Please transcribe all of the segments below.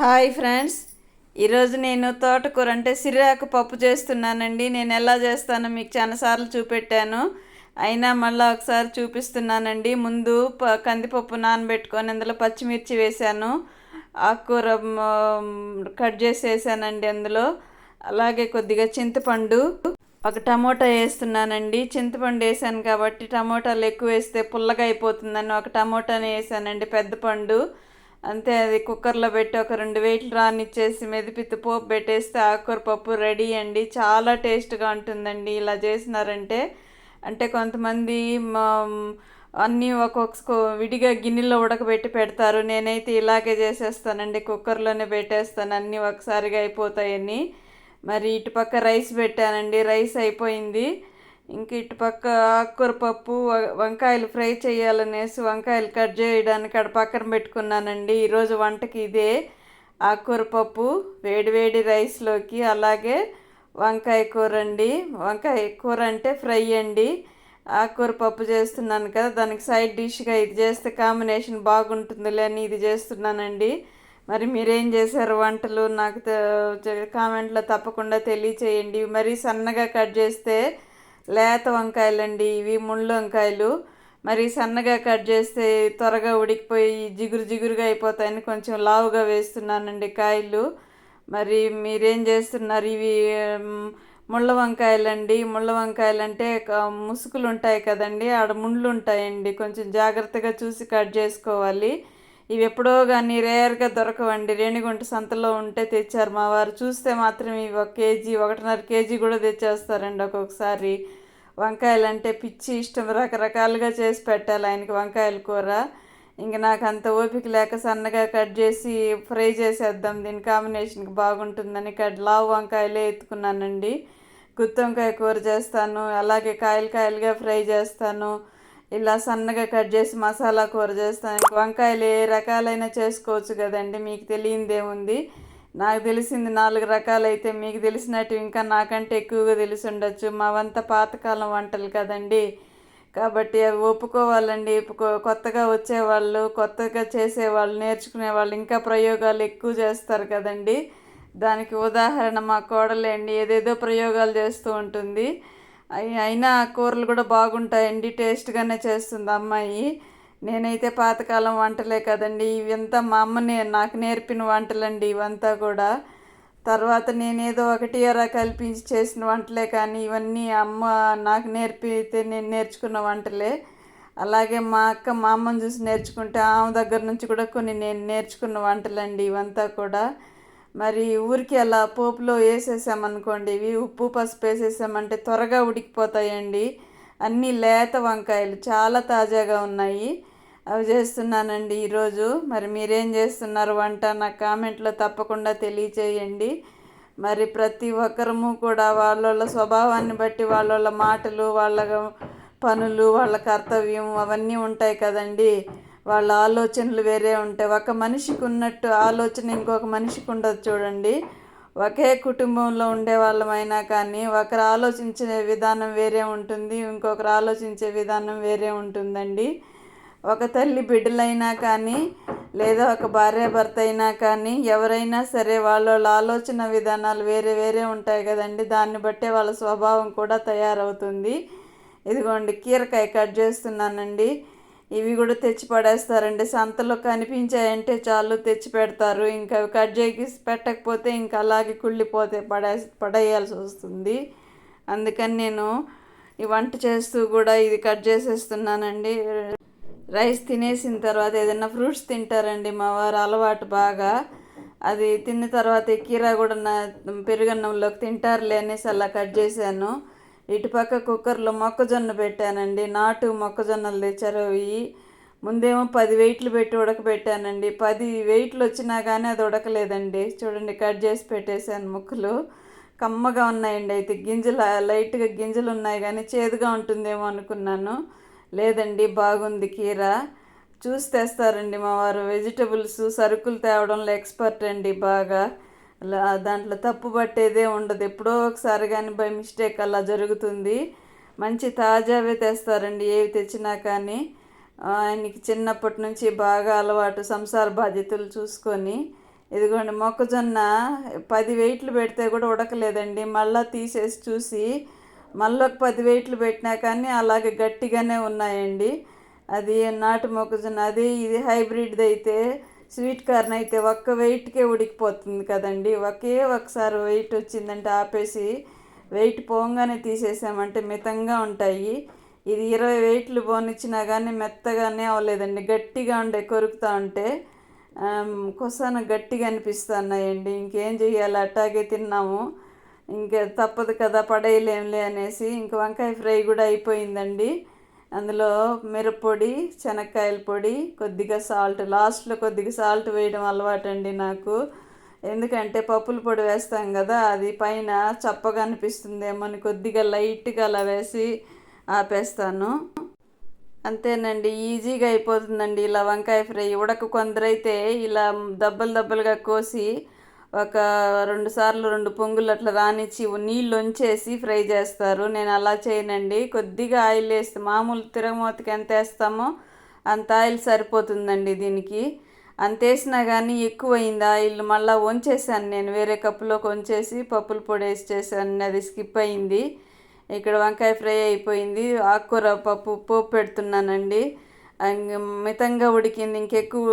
Hi friends. ఈరోజు నేను తోటకూర అంటే సిరాకు పప్పు చేస్తున్నానండి. నేను ఎలా చేస్తానో మీకు చాలాసార్లు చూపెట్టాను. అయినా మళ్ళీ ఒకసారి చూపిస్తున్నానండి. ముందు ప కందిపప్పు నానబెట్టుకొని అందులో పచ్చిమిర్చి వేశాను. ఆకుకూర కట్ చేసి వేసానండి అందులో. అలాగే కొద్దిగా చింతపండు ఒక టమోటా వేస్తున్నానండి. చింతపండు వేసాను కాబట్టి టమోటాలు ఎక్కువ వేస్తే పుల్లగా అయిపోతుందని ఒక టమోటాని వేసానండి పెద్ద పండు. అంతే అది కుక్కర్లో పెట్టి ఒక రెండు వెయిట్లు రానిచ్చేసి మెదిపిత్తి పోపు పెట్టేస్తే ఆకుకూర పప్పు రెడీ అండి. చాలా టేస్ట్గా ఉంటుందండి ఇలా చేసినారంటే. అంటే కొంతమంది మా- అన్నీ ఒక్కొక్క విడిగా గిన్నెలో ఉడకబెట్టి పెడతారు. నేనైతే ఇలాగే చేసేస్తానండి. కుక్కర్లోనే పెట్టేస్తాను. అన్నీ ఒకసారిగా అయిపోతాయని. మరి ఇటుపక్క రైస్ పెట్టానండి. రైస్ అయిపోయింది. ఇంక ఇటుపక్క ఆకుకూర పప్పు వంకాయలు ఫ్రై చేయాలనేసి వంకాయలు కట్ చేయడానికి అక్కడ పక్కన పెట్టుకున్నానండి. ఈరోజు వంటకి ఇదే ఆకుకూర పప్పు వేడివేడి రైస్లోకి అలాగే వంకాయ కూర అండి వంకాయ కూర అంటే ఫ్రై అండి. ఆకుకూర పప్పు చేస్తున్నాను కదా దానికి సైడ్ డిష్గా ఇది చేస్తే కాంబినేషన్ బాగుంటుందిలే అని ఇది చేస్తున్నానండి. మరి మీరేం చేశారు వంటలు? నాకు కామెంట్లో తప్పకుండా తెలియచేయండి. మరీ సన్నగా కట్ చేస్తే లేత వంకాయలండి ఇవి ముళ్ళు వంకాయలు. మరి సన్నగా కట్ చేస్తే త్వరగా ఉడికిపోయి జిగురు జిగురుగా అయిపోతాయని కొంచెం లావుగా వేస్తున్నానండి కాయలు. మరి మీరేం చేస్తున్నారు? ఇవి ముళ్ళ వంకాయలండి. ముళ్ళ వంకాయలు అంటే ముసుగులు ఉంటాయి కదండి ఆడ ముళ్ళు ఉంటాయండి. కొంచెం జాగ్రత్తగా చూసి కట్ చేసుకోవాలి. ఇవి ఎప్పుడో కానీ రేర్గా దొరకవండి. రేణిగుంట సంతలో ఉంటే తెచ్చారు మా వారు. చూస్తే మాత్రం ఇవి ఒక కేజీ ఒకటిన్నర కేజీ కూడా తెచ్చేస్తారండి ఒక్కొక్కసారి. వంకాయలు అంటే పిచ్చి ఇష్టం. రకరకాలుగా చేసి పెట్టాలి ఆయనకి వంకాయల కూర. ఇంక నాకు అంత ఓపిక లేక సన్నగా కట్ చేసి ఫ్రై చేసేద్దాం. దీని కాంబినేషన్కి బాగుంటుందని కట్ లావు వంకాయలే ఎత్తుకున్నానండి. గుత్తి వంకాయ కూర చేస్తాను. అలాగే కాయలు కాయలుగా ఫ్రై చేస్తాను. ఇలా సన్నగా కట్ చేసి మసాలా కూర చేస్తాను. వంకాయలు ఏ రకాలైనా చేసుకోవచ్చు కదండి మీకు తెలియందేముంది నాకు తెలిసింది నాలుగు రకాలైతే మీకు తెలిసినట్టు ఇంకా నాకంటే ఎక్కువగా తెలిసి ఉండొచ్చు. మావంతా పాతకాలం వంటలు కదండి. కాబట్టి అవి ఒప్పుకోవాలండి. ఒప్పుకో కొత్తగా వచ్చేవాళ్ళు కొత్తగా చేసేవాళ్ళు నేర్చుకునే వాళ్ళు ఇంకా ప్రయోగాలు ఎక్కువ చేస్తారు కదండి. దానికి ఉదాహరణ మా కోడలే అండి ఏదేదో ప్రయోగాలు చేస్తూ ఉంటుంది. అయినా కూరలు కూడా బాగుంటాయండి టేస్ట్గానే చేస్తుంది అమ్మాయి. నేనైతే పాతకాలం వంటలే కదండి. ఇవంతా మా అమ్మ నే నాకు నేర్పిన వంటలండి ఇవంతా కూడా. తర్వాత నేనేదో ఒకటి అరా కల్పించి చేసిన వంటలే కానీ ఇవన్నీ అమ్మ నాకు నేర్పితే నేను నేర్చుకున్న వంటలే. అలాగే మా అక్క మా అమ్మని చూసి నేర్చుకుంటే ఆమె దగ్గర నుంచి కూడా కొన్ని నేను నేర్చుకున్న వంటలండి ఇవంతా కూడా. మరి ఊరికి అలా పోపులో వేసేసామనుకోండి ఇవి ఉప్పు పసుపు వేసేసామంటే త్వరగా ఉడికిపోతాయండి. అన్నీ లేత వంకాయలు చాలా తాజాగా ఉన్నాయి. అవి చేస్తున్నానండి ఈరోజు. మరి మీరేం చేస్తున్నారు వంట? నా కామెంట్లో తప్పకుండా తెలియచేయండి. మరి ప్రతి ఒక్కరము కూడా వాళ్ళ స్వభావాన్ని బట్టి వాళ్ళ మాటలు వాళ్ళ పనులు వాళ్ళ కర్తవ్యం అవన్నీ ఉంటాయి కదండీ. వాళ్ళ ఆలోచనలు వేరే ఉంటాయి. ఒక మనిషికి ఉన్నట్టు ఆలోచన ఇంకొక మనిషికి ఉండదు చూడండి. ఒకే కుటుంబంలో ఉండే వాళ్ళమైనా కానీ ఒకరు ఆలోచించే విధానం వేరే ఉంటుంది ఇంకొకరు ఆలోచించే విధానం వేరే ఉంటుందండి. ఒక తల్లి బిడ్డలైనా కానీ లేదా ఒక భార్య భర్త అయినా కానీ ఎవరైనా సరే వాళ్ళ వాళ్ళ ఆలోచన విధానాలు వేరే వేరే ఉంటాయి కదండి. దాన్ని బట్టే వాళ్ళ స్వభావం కూడా తయారవుతుంది. ఇదిగోండి కీరకాయ కట్ చేస్తున్నానండి. ఇవి కూడా తెచ్చి పడేస్తారండి. సంతలో కనిపించాయంటే చాలు తెచ్చి పెడతారు. ఇంకా కట్ చేసి పెట్టకపోతే ఇంకా అలాగే కుళ్ళిపోతే పడే పడేయాల్సి వస్తుంది. అందుకని నేను ఈ వంట చేస్తూ కూడా ఇది కట్ చేసేస్తున్నానండి. రైస్ తినేసిన తర్వాత ఏదైనా ఫ్రూట్స్ తింటారండి. మా వారు అలవాటు బాగా. అది తిన్న తర్వాత కీరా కూడా నా పెరుగన్నంలోకి తింటారులే అనేసి అలా కట్ చేశాను. ఇటుపక్క కుక్కర్లో మొక్కజొన్న పెట్టానండి. నాటు మొక్కజొన్నలు తెచ్చారు. అవి ముందేమో పది వెయిట్లు పెట్టి ఉడకబెట్టానండి. పది వెయిట్లు వచ్చినా కానీ అది ఉడకలేదండి. చూడండి కట్ చేసి పెట్టేశాను ముక్కలు. కమ్మగా ఉన్నాయండి అయితే. గింజలు లైట్గా గింజలు ఉన్నాయి కానీ చేదుగా ఉంటుందేమో అనుకున్నాను. లేదండి బాగుంది కీర. చూసి తెస్తారండి మా వారు. వెజిటబుల్స్ సరుకులు తేవడంలో ఎక్స్పర్ట్ అండి బాగా. దాంట్లో తప్పు పట్టేదే ఉండదు. ఎప్పుడో ఒకసారి కానీ బై మిస్టేక్ అలా జరుగుతుంది. మంచి తాజావే తెస్తారండి. ఏవి తెచ్చినా కానీ ఆయనకి చిన్నప్పటి నుంచి బాగా అలవాటు సంసార బాధ్యతలు చూసుకొని. ఇదిగోండి మొక్కజొన్న పది వెయిట్లు పెడితే కూడా ఉడకలేదండి. మళ్ళీ తీసేసి చూసి మళ్ళీ ఒక పది వెయిట్లు పెట్టినా కానీ అలాగే గట్టిగానే ఉన్నాయండి. అది నాటు మొక్కజొన్న అది ఇది హైబ్రిడ్ది అయితే స్వీట్ కార్న్ అయితే ఒక్క వెయిట్కే ఉడికిపోతుంది కదండి. ఒకే ఒకసారి వెయిట్ వచ్చిందంటే ఆపేసి వెయిట్ పోగానే తీసేసామంటే మితంగా ఉంటాయి. ఇది ఇరవై వెయిట్లు పోనిచ్చినా కానీ మెత్తగానే అవ్వలేదండి. గట్టిగా ఉండే కొరుకుతూ ఉంటే కొసాన గట్టిగా అనిపిస్తున్నాయండి. ఇంకేం చేయాలి అట్టాగే తిన్నాము. ఇంకా తప్పదు కదా పడేయలేంలే అనేసి ఇంక వంకాయ ఫ్రై కూడా అయిపోయిందండి. అందులో మిరప్పొడి శనక్కాయల పొడి కొద్దిగా సాల్ట్. లాస్ట్లో కొద్దిగా సాల్ట్ వేయడం అలవాటు అండి నాకు. ఎందుకంటే పప్పుల పొడి వేస్తాం కదా అది పైన చప్పగా అనిపిస్తుందేమో అని కొద్దిగా లైట్గా అలా వేసి ఆపేస్తాను. అంతేనండి ఈజీగా అయిపోతుందండి. ఇలా వంకాయ ఫ్రై ఉడక కొందరైతే ఇలా దబ్బలు దబ్బలుగా కోసి ఒక రెండు సార్లు రెండు పొంగులు అట్లా రానిచ్చి నీళ్ళు వంచేసి ఫ్రై చేస్తారు. నేను అలా చేయనండి. కొద్దిగా ఆయిల్ వేస్తే మామూలు తిరగమూతకి ఎంత వేస్తామో అంత ఆయిల్ సరిపోతుందండి దీనికి. అంత వేసినా కానీ ఎక్కువైంది ఆయిల్. మళ్ళీ వంచేసాను నేను. వేరే కప్పులోకి వంచేసి పప్పుల పొడి వేసి చేశాను. అది స్కిప్ అయింది. ఇక్కడ వంకాయ ఫ్రై అయిపోయింది. ఆకుకూర పప్పు పోపు పెడుతున్నానండి. మితంగా ఉడికింది. ఇంకెక్కువ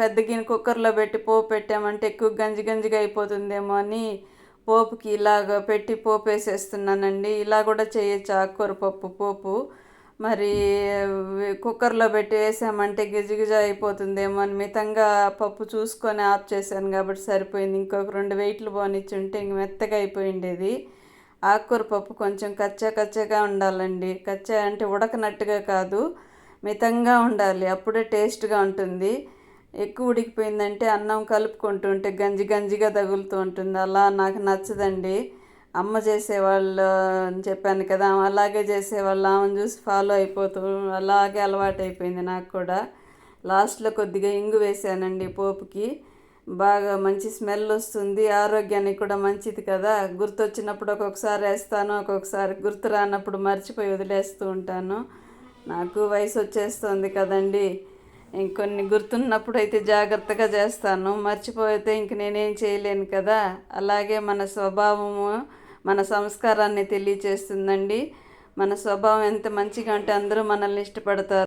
పెద్ద గిన్నె కుక్కర్లో పెట్టి పోపు పెట్టామంటే ఎక్కువ గంజి గంజిగా అయిపోతుందేమో అని పోపుకి ఇలాగ పెట్టి పోపు వేసేస్తున్నానండి. ఇలా కూడా చేయొచ్చు. ఆకుకూర పప్పు పోపు. మరి కుక్కర్లో పెట్టి వేసామంటే గిజగిజ అయిపోతుందేమో అని మితంగా పప్పు చూసుకొని ఆఫ్ చేశాను కాబట్టి సరిపోయింది. ఇంకొక రెండు వెయిట్లు బాగునిచ్చి ఉంటే ఇంక మెత్తగా అయిపోయిండేది. ఆకుకూర పప్పు కొంచెం కచ్చా కచ్చగా ఉండాలండి. కచ్చా అంటే ఉడకనట్టుగా కాదు. మితంగా ఉండాలి. అప్పుడే టేస్ట్గా ఉంటుంది. ఎక్కువ ఉడికిపోయిందంటే అన్నం కలుపుకుంటుంటే గంజి గంజిగా తగులుతూ ఉంటుంది. అలా నాకు నచ్చదండి. అమ్మ చేసేవాళ్ళు అని చెప్పాను కదా అలాగే చేసేవాళ్ళు ఆమెను చూసి ఫాలో అయిపోతూ అలాగే అలవాటు అయిపోయింది నాకు కూడా. లాస్ట్లో కొద్దిగా ఇంగు వేసానండి పోపుకి. బాగా మంచి స్మెల్ వస్తుంది. ఆరోగ్యానికి కూడా మంచిది కదా. గుర్తొచ్చినప్పుడు ఒక్కొక్కసారి వేస్తాను ఒక్కొక్కసారి గుర్తు రానప్పుడు మర్చిపోయి వదిలేస్తూ ఉంటాను. నాకు వయసు వచ్చేస్తుంది కదండి. ఇంకొన్ని గుర్తున్నప్పుడు అయితే జాగ్రత్తగా చేస్తాను. మర్చిపోతే ఇంక నేనేం చేయలేను కదా. అలాగే మన స్వభావము మన సంస్కారాన్ని తెలియచేస్తుందండి. మన స్వభావం ఎంత మంచిగా అంటే అందరూ మనల్ని ఇష్టపడతారు.